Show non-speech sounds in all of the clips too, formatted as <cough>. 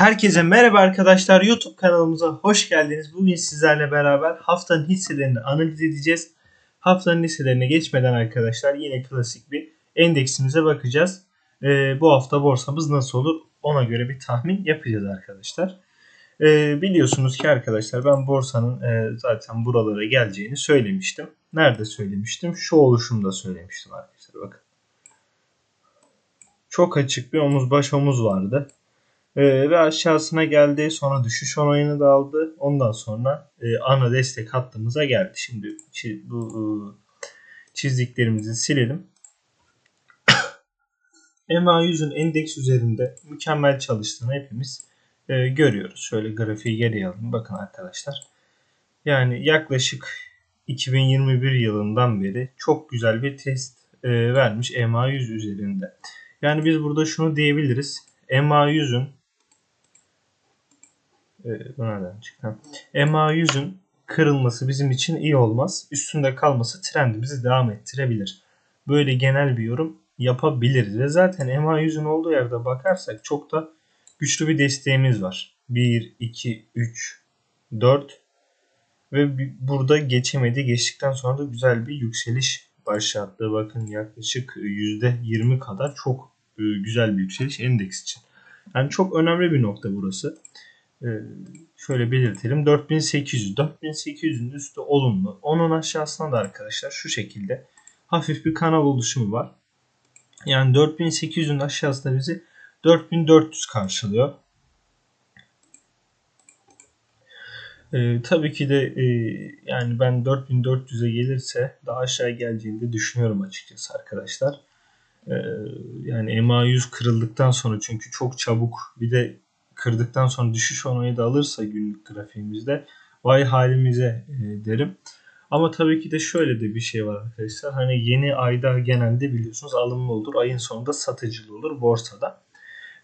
Herkese merhaba arkadaşlar. YouTube kanalımıza hoş geldiniz. Bugün sizlerle beraber haftanın hisselerini analiz edeceğiz. Haftanın hisselerine geçmeden arkadaşlar yine klasik bir endeksimize bakacağız. Ee, bu hafta borsamız nasıl olur ona göre bir tahmin yapacağız arkadaşlar. Ee, biliyorsunuz ki arkadaşlar ben borsanın e, zaten buralara geleceğini söylemiştim. Nerede söylemiştim? Şu oluşumda söylemiştim arkadaşlar bakın. Çok açık bir omuz baş omuz vardı. Ee, ve aşağısına geldi. Sonra düşüş onayını da aldı. Ondan sonra e, ana destek hattımıza geldi. Şimdi bu e, çizdiklerimizi silelim. <coughs> MA100'ün endeks üzerinde mükemmel çalıştığını hepimiz e, görüyoruz. Şöyle grafiği geriye alalım. Bakın arkadaşlar. Yani yaklaşık 2021 yılından beri çok güzel bir test e, vermiş MA100 üzerinde. Yani biz burada şunu diyebiliriz. MA100'ün e, bu nereden çıktı? MA100'ün kırılması bizim için iyi olmaz. Üstünde kalması trendimizi devam ettirebilir. Böyle genel bir yorum yapabiliriz. Ve zaten MA100'ün olduğu yerde bakarsak çok da güçlü bir desteğimiz var. 1, 2, 3, 4 ve burada geçemedi. Geçtikten sonra da güzel bir yükseliş başlattı. Bakın yaklaşık %20 kadar çok e, güzel bir yükseliş endeks için. Yani çok önemli bir nokta burası. Ee, şöyle belirtelim. 4800. 4800'ün üstü olumlu. Onun aşağısına da arkadaşlar şu şekilde hafif bir kanal oluşumu var. Yani 4800'ün aşağısında bizi 4400 karşılıyor. Ee, tabii ki de e, yani ben 4400'e gelirse daha aşağı geleceğini de düşünüyorum açıkçası arkadaşlar. Ee, yani MA100 kırıldıktan sonra çünkü çok çabuk bir de kırdıktan sonra düşüş onayı da alırsa günlük grafiğimizde vay halimize e, derim. Ama tabii ki de şöyle de bir şey var arkadaşlar. Hani yeni ayda genelde biliyorsunuz alımlı olur. Ayın sonunda satıcılı olur borsada.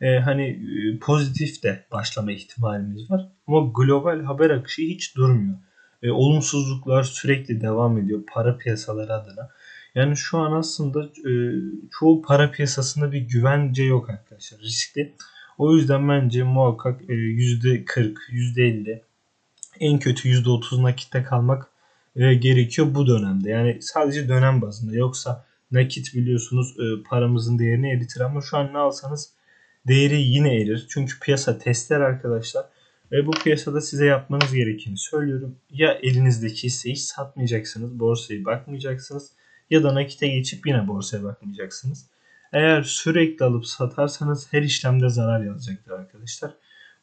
E, hani e, pozitif de başlama ihtimalimiz var. Ama global haber akışı hiç durmuyor. E, olumsuzluklar sürekli devam ediyor para piyasaları adına. Yani şu an aslında e, çoğu para piyasasında bir güvence yok arkadaşlar. Riskli. O yüzden bence muhakkak e, %40, %50 en kötü %30 nakitte kalmak e, gerekiyor bu dönemde. Yani sadece dönem bazında. Yoksa nakit biliyorsunuz e, paramızın değerini eritir ama şu an ne alsanız değeri yine erir. Çünkü piyasa testler arkadaşlar. Ve bu piyasada size yapmanız gerekeni söylüyorum. Ya elinizdeki hisseyi hiç satmayacaksınız, borsaya bakmayacaksınız ya da nakite geçip yine borsaya bakmayacaksınız. Eğer sürekli alıp satarsanız her işlemde zarar yazacaktır arkadaşlar.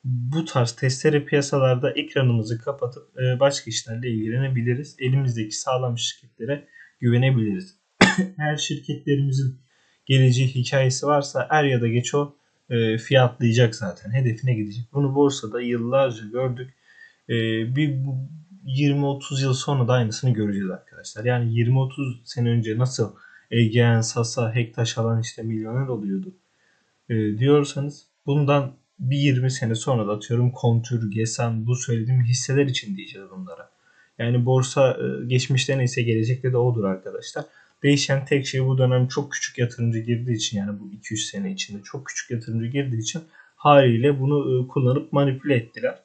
Bu tarz testere piyasalarda ekranımızı kapatıp e, başka işlerle ilgilenebiliriz. Elimizdeki sağlam şirketlere güvenebiliriz. <coughs> Eğer şirketlerimizin geleceği hikayesi varsa er ya da geç o e, fiyatlayacak zaten. Hedefine gidecek. Bunu borsada yıllarca gördük. E, bir bu 20-30 yıl sonra da aynısını göreceğiz arkadaşlar. Yani 20-30 sene önce nasıl Egean, Sasa, Hektaş alan işte milyoner oluyordu e, diyorsanız bundan bir 20 sene sonra da atıyorum Kontür, Gesan bu söylediğim hisseler için diyeceğiz bunlara. Yani borsa e, geçmişte neyse gelecekte de odur arkadaşlar. Değişen tek şey bu dönem çok küçük yatırımcı girdiği için yani bu 200 sene içinde çok küçük yatırımcı girdiği için haliyle bunu e, kullanıp manipüle ettiler.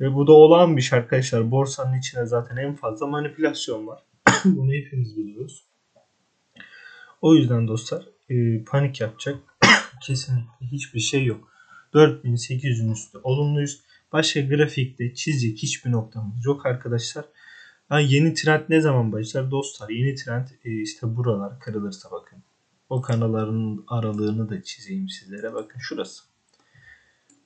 Ve bu da olağan bir şey arkadaşlar. Borsanın içinde zaten en fazla manipülasyon var. <coughs> bunu hepimiz biliyoruz. O yüzden dostlar e, panik yapacak <coughs> kesinlikle hiçbir şey yok. 4800'ün üstü olumluyuz. Başka grafikte çizecek hiçbir noktamız yok arkadaşlar. Ha, yeni trend ne zaman başlar dostlar? Yeni trend e, işte buralar kırılırsa bakın. O kanalların aralığını da çizeyim sizlere. Bakın şurası.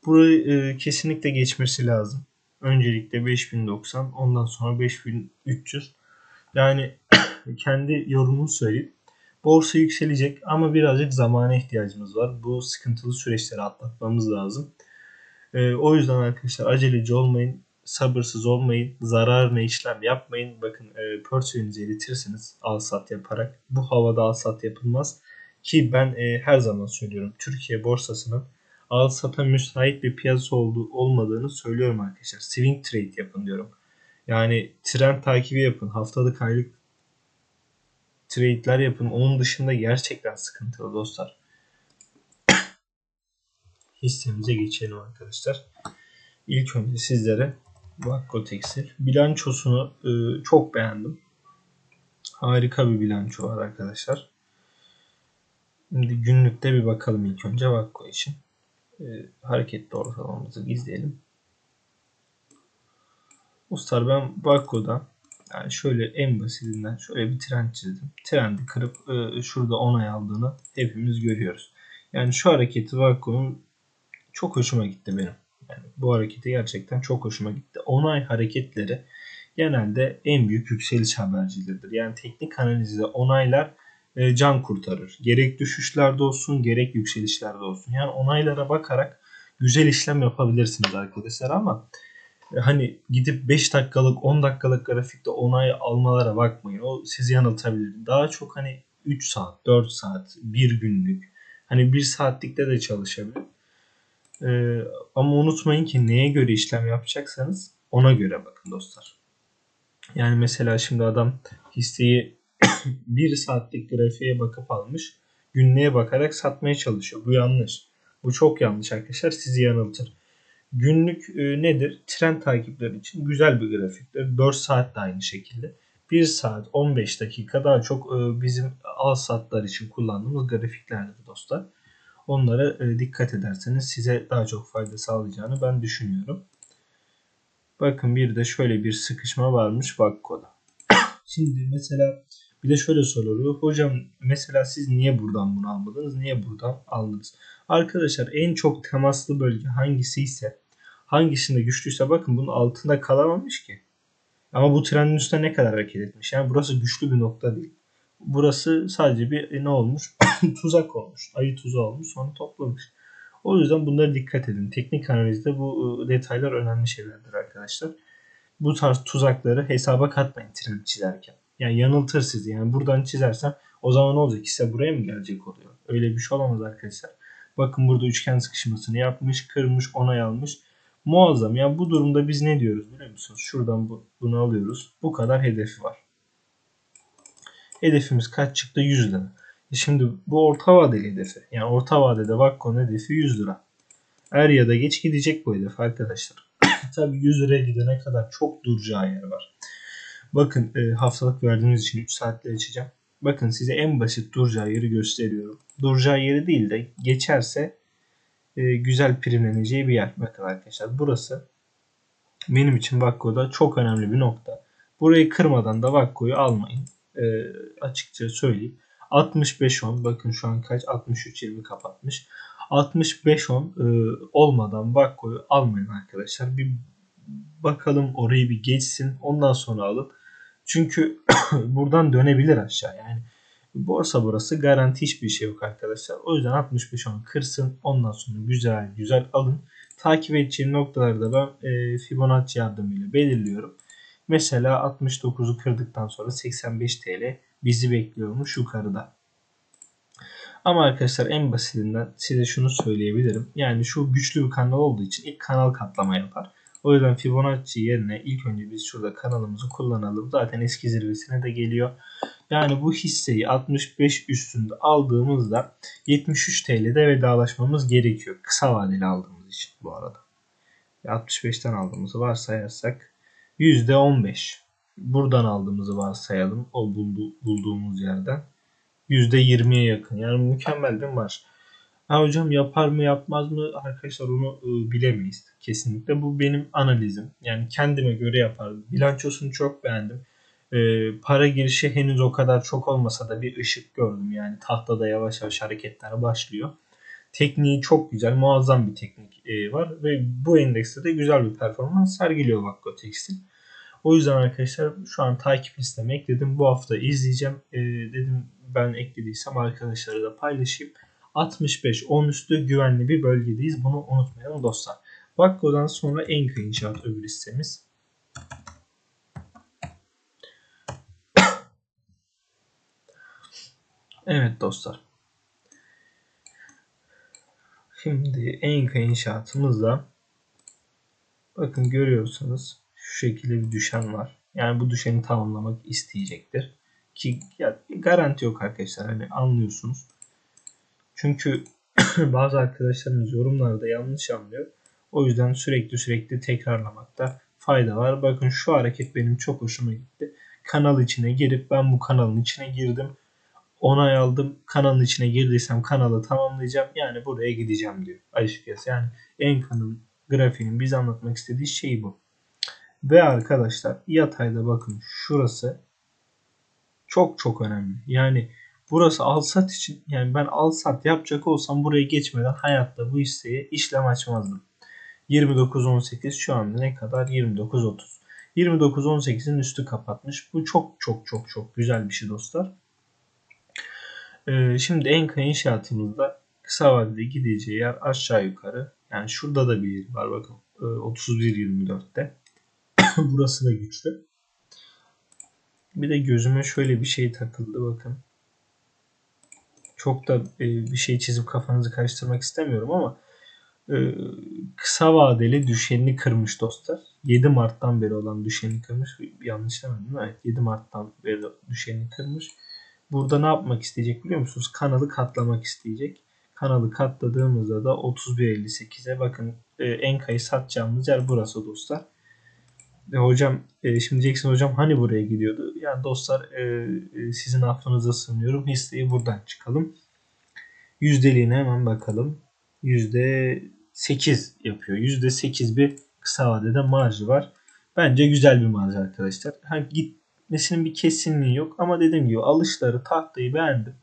Burayı e, kesinlikle geçmesi lazım. Öncelikle 5090 ondan sonra 5300. Yani <coughs> kendi yorumumu söyleyeyim. Borsa yükselecek ama birazcık zamana ihtiyacımız var. Bu sıkıntılı süreçleri atlatmamız lazım. Ee, o yüzden arkadaşlar aceleci olmayın, sabırsız olmayın, zararına işlem yapmayın. Bakın e, portföyünüzü eritirsiniz al sat yaparak. Bu havada al sat yapılmaz. Ki ben e, her zaman söylüyorum Türkiye borsasının al sata müsait bir piyasa olduğu olmadığını söylüyorum arkadaşlar. Swing trade yapın diyorum. Yani trend takibi yapın. Haftalık aylık trade'ler yapın. Onun dışında gerçekten sıkıntılı dostlar. <coughs> hissemize geçelim arkadaşlar. İlk önce sizlere Vakko Tekstil bilançosunu e, çok beğendim. Harika bir bilanço var arkadaşlar. Şimdi günlükte bir bakalım ilk önce Vakko için. E, hareketli ortalamamızı izleyelim. Ustalar ben Vakko'da yani şöyle en basitinden şöyle bir trend çizdim. Trendi kırıp e, şurada onay aldığını hepimiz görüyoruz. Yani şu hareketi Vakko'nun çok hoşuma gitti benim. Yani bu hareketi gerçekten çok hoşuma gitti. Onay hareketleri genelde en büyük yükseliş habercileridir. Yani teknik analizde onaylar e, can kurtarır. Gerek düşüşlerde olsun gerek yükselişlerde olsun. Yani onaylara bakarak güzel işlem yapabilirsiniz arkadaşlar ama hani gidip 5 dakikalık 10 dakikalık grafikte onay almalara bakmayın. O sizi yanıltabilir. Daha çok hani 3 saat, 4 saat, 1 günlük hani 1 saatlikte de çalışabilir. Ee, ama unutmayın ki neye göre işlem yapacaksanız ona göre bakın dostlar. Yani mesela şimdi adam hisseyi <coughs> 1 saatlik grafiğe bakıp almış. Günlüğe bakarak satmaya çalışıyor. Bu yanlış. Bu çok yanlış arkadaşlar. Sizi yanıltır. Günlük e, nedir? Trend takipleri için güzel bir grafiktir. 4 saat de aynı şekilde. 1 saat 15 dakika daha çok e, bizim al satlar için kullandığımız grafiklerdir dostlar. Onlara e, dikkat ederseniz size daha çok fayda sağlayacağını ben düşünüyorum. Bakın bir de şöyle bir sıkışma varmış Vakko'da. <coughs> Şimdi mesela bir de şöyle soruluyor. Hocam mesela siz niye buradan bunu almadınız? Niye buradan aldınız? Arkadaşlar en çok temaslı bölge hangisi ise hangisinde güçlüyse bakın bunun altında kalamamış ki. Ama bu trendin üstüne ne kadar hareket etmiş? Yani burası güçlü bir nokta değil. Burası sadece bir e, ne olmuş? <coughs> Tuzak olmuş. Ayı tuzu olmuş sonra toplamış. O yüzden bunlara dikkat edin. Teknik analizde bu e, detaylar önemli şeylerdir arkadaşlar. Bu tarz tuzakları hesaba katmayın trend çizerken. Yani yanıltır sizi. Yani buradan çizersem o zaman ne olacak? Hisse buraya mı gelecek oluyor? Öyle bir şey olamaz arkadaşlar. Bakın burada üçgen sıkışmasını yapmış, kırmış, onay almış. Muazzam. Yani bu durumda biz ne diyoruz biliyor musunuz? Şuradan bu, bunu alıyoruz. Bu kadar hedefi var. Hedefimiz kaç çıktı? 100 lira. E şimdi bu orta vadeli hedefi. Yani orta vadede Vakko'nun hedefi 100 lira. Er ya da geç gidecek bu hedef arkadaşlar. <coughs> Tabii 100 liraya gidene kadar çok duracağı yer var. Bakın e, haftalık verdiğimiz için 3 saatte açacağım. Bakın size en basit duracağı yeri gösteriyorum. Duracağı yeri değil de geçerse e, güzel primleneceği bir yer. Bakın arkadaşlar burası benim için Vakko'da çok önemli bir nokta. Burayı kırmadan da Vakko'yu almayın. E, açıkça söyleyeyim. 65-10 bakın şu an kaç 63-20 kapatmış. 65-10 e, olmadan Vakko'yu almayın arkadaşlar. Bir bakalım orayı bir geçsin. Ondan sonra alın. Çünkü <coughs> buradan dönebilir aşağı. Yani borsa burası garanti hiçbir şey yok arkadaşlar. O yüzden 65-10 kırsın. Ondan sonra güzel güzel alın. Takip edeceğim noktaları da ben e, Fibonacci yardımıyla belirliyorum. Mesela 69'u kırdıktan sonra 85 TL bizi bekliyormuş yukarıda. Ama arkadaşlar en basitinden size şunu söyleyebilirim. Yani şu güçlü bir kanal olduğu için ilk kanal katlama yapar. O yüzden Fibonacci yerine ilk önce biz şurada kanalımızı kullanalım. Zaten eski zirvesine de geliyor. Yani bu hisseyi 65 üstünde aldığımızda 73 TL'de vedalaşmamız gerekiyor. Kısa vadeli aldığımız için bu arada. 65'ten aldığımızı varsayarsak %15. Buradan aldığımızı varsayalım. O buldu, bulduğumuz yerden. %20'ye yakın. Yani mükemmel bir marş. Ha hocam yapar mı yapmaz mı arkadaşlar onu e, bilemeyiz kesinlikle. Bu benim analizim. Yani kendime göre yapar. Bilançosunu çok beğendim. Para girişi henüz o kadar çok olmasa da bir ışık gördüm. Yani tahtada yavaş yavaş hareketler başlıyor. Tekniği çok güzel, muazzam bir teknik var ve bu endekste de güzel bir performans sergiliyor Vakko Tekstil. O yüzden arkadaşlar şu an takip listeme ekledim. Bu hafta izleyeceğim. Dedim ben eklediysem arkadaşlara da paylaşayım. 65-10 üstü güvenli bir bölgedeyiz. Bunu unutmayalım dostlar. Vakko'dan sonra Enka İnşaat öbür listemiz. <coughs> Evet dostlar. Şimdi Enka inşaatımızda bakın görüyorsunuz şu şekilde bir düşen var. Yani bu düşeni tamamlamak isteyecektir. Ki ya, garanti yok arkadaşlar. Hani anlıyorsunuz. Çünkü <clears throat> bazı arkadaşlarımız yorumlarda yanlış anlıyor. O yüzden sürekli sürekli tekrarlamakta fayda var. Bakın şu hareket benim çok hoşuma gitti. Kanal içine girip ben bu kanalın içine girdim. Onay aldım. Kanalın içine girdiysem kanalı tamamlayacağım. Yani buraya gideceğim diyor. Açıkçası yani en kanın grafiğinin bize anlatmak istediği şey bu. Ve arkadaşlar yatayda bakın şurası çok çok önemli. Yani burası al sat için yani ben al sat yapacak olsam buraya geçmeden hayatta bu hisseye işlem açmazdım. 29.18 şu anda ne kadar? 29.30. 29.18'in üstü kapatmış. Bu çok çok çok çok güzel bir şey dostlar. Ee, şimdi Enka inşaatımızda kısa vadede gideceği yer aşağı yukarı. Yani şurada da bir yer var bakın. Ee, 31.24'te. <coughs> Burası da güçlü. Bir de gözüme şöyle bir şey takıldı bakın. Çok da e, bir şey çizip kafanızı karıştırmak istemiyorum ama e, kısa vadeli düşenini kırmış dostlar. 7 Mart'tan beri olan düşenini kırmış. Yanlış demedim? Evet 7 Mart'tan beri düşenini kırmış. Burada ne yapmak isteyecek biliyor musunuz? Kanalı katlamak isteyecek. Kanalı katladığımızda da 31.58'e bakın e, Enka'yı satacağımız yer burası dostlar. E, hocam e, şimdi diyeceksin hocam hani buraya gidiyordu? Yani dostlar e, e, sizin affınıza sığınıyorum. Hisseyi buradan çıkalım. Yüzdeliğine hemen bakalım. %8 yapıyor. %8 bir kısa vadede marjı var. Bence güzel bir marj arkadaşlar. Ha, gitmesinin bir kesinliği yok ama dediğim gibi alışları tahtayı beğendim.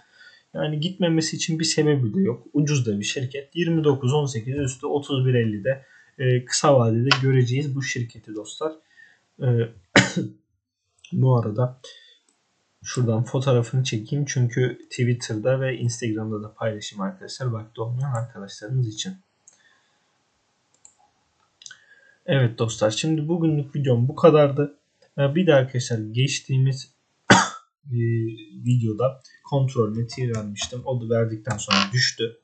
Yani gitmemesi için bir sebebi de yok. Ucuz da bir şirket. 29-18 üstü 31-50'de e, kısa vadede göreceğiz bu şirketi dostlar. E, <coughs> bu arada şuradan fotoğrafını çekeyim çünkü Twitter'da ve Instagram'da da paylaşayım arkadaşlar. Vakti olmayan arkadaşlarımız için. Evet dostlar şimdi bugünlük videom bu kadardı. Bir de arkadaşlar geçtiğimiz <coughs> videoda kontrol metiği vermiştim. O da verdikten sonra düştü.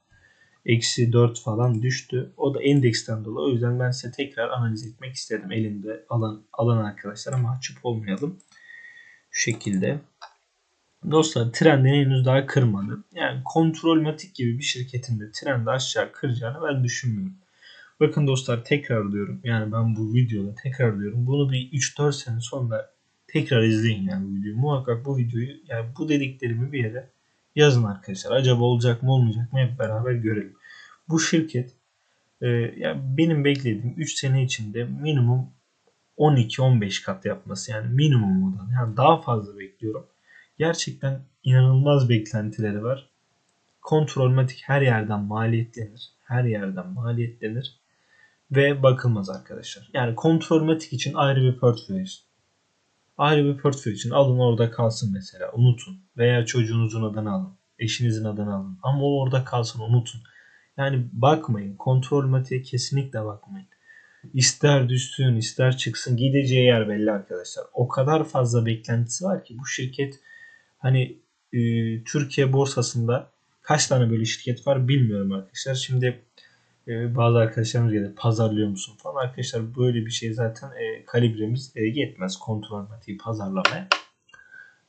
Eksi 4 falan düştü. O da endeksten dolayı. O yüzden ben size tekrar analiz etmek istedim. Elimde alan, alan arkadaşlara mahcup olmayalım. Şu şekilde. Dostlar trendini henüz daha kırmadı. Yani kontrolmatik gibi bir şirketin de trendi aşağı kıracağını ben düşünmüyorum. Bakın dostlar tekrar diyorum. Yani ben bu videoda tekrar diyorum. Bunu bir 3-4 sene sonra tekrar izleyin yani bu videoyu. Muhakkak bu videoyu yani bu dediklerimi bir yere yazın arkadaşlar. Acaba olacak mı olmayacak mı hep beraber görelim. Bu şirket e, yani benim beklediğim 3 sene içinde minimum 12-15 kat yapması yani minimum odan. Yani daha fazla bekliyorum. Gerçekten inanılmaz beklentileri var. Kontrolmatik her yerden maliyetlenir. Her yerden maliyetlenir. Ve bakılmaz arkadaşlar. Yani kontrolmatik için ayrı bir portföy ayrı bir portföy için alın orada kalsın mesela unutun. Veya çocuğunuzun adını alın eşinizin adını alın. Ama o orada kalsın unutun. Yani bakmayın kontrol matiğe kesinlikle bakmayın. İster düşsün ister çıksın gideceği yer belli arkadaşlar. O kadar fazla beklentisi var ki bu şirket hani e, Türkiye borsasında kaç tane böyle şirket var bilmiyorum arkadaşlar. Şimdi e, bazı arkadaşlarımız geldi pazarlıyor musun falan. Arkadaşlar böyle bir şey zaten e, kalibremiz e, yetmez kontrol matiği pazarlamaya.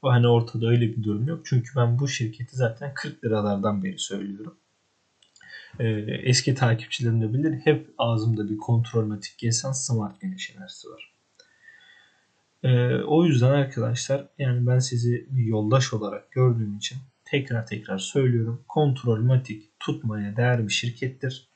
O hani ortada öyle bir durum yok. Çünkü ben bu şirketi zaten 40 liralardan beri söylüyorum. E, eski takipçilerim de bilir. Hep ağzımda bir kontrol matik geçen smart güneş enerjisi var. E, o yüzden arkadaşlar yani ben sizi bir yoldaş olarak gördüğüm için tekrar tekrar söylüyorum. Kontrol matik tutmaya değer bir şirkettir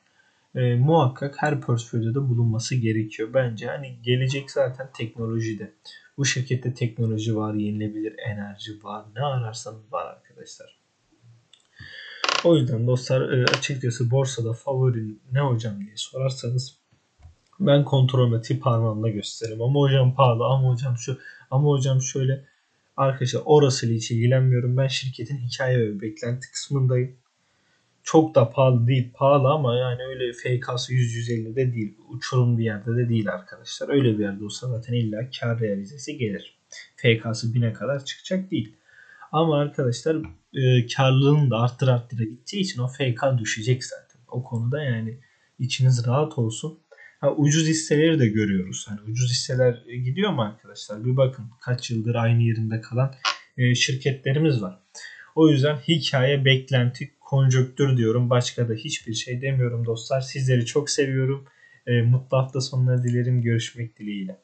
e, muhakkak her portföyde de bulunması gerekiyor. Bence hani gelecek zaten teknolojide. Bu şirkette teknoloji var, yenilebilir enerji var. Ne ararsanız var arkadaşlar. O yüzden dostlar e, açıkçası borsada favorin ne hocam diye sorarsanız ben kontrolmeti parmağımla gösteririm. Ama hocam pahalı, ama hocam şu, ama hocam şöyle. Arkadaşlar orasıyla hiç ilgilenmiyorum. Ben şirketin hikaye ve beklenti kısmındayım çok da pahalı değil. Pahalı ama yani öyle FK'sı 100-150 de değil. Uçurum bir yerde de değil arkadaşlar. Öyle bir yerde olsa zaten illa kar realizesi gelir. FK'sı 1000'e kadar çıkacak değil. Ama arkadaşlar e, karlılığını da arttır arttıra gideceği için o FK düşecek zaten. O konuda yani içiniz rahat olsun. Ha, ucuz hisseleri de görüyoruz. Hani ucuz hisseler gidiyor mu arkadaşlar? Bir bakın kaç yıldır aynı yerinde kalan e, şirketlerimiz var. O yüzden hikaye, beklenti, konjöktür diyorum. Başka da hiçbir şey demiyorum dostlar. Sizleri çok seviyorum. E, mutlu hafta sonları dilerim. Görüşmek dileğiyle.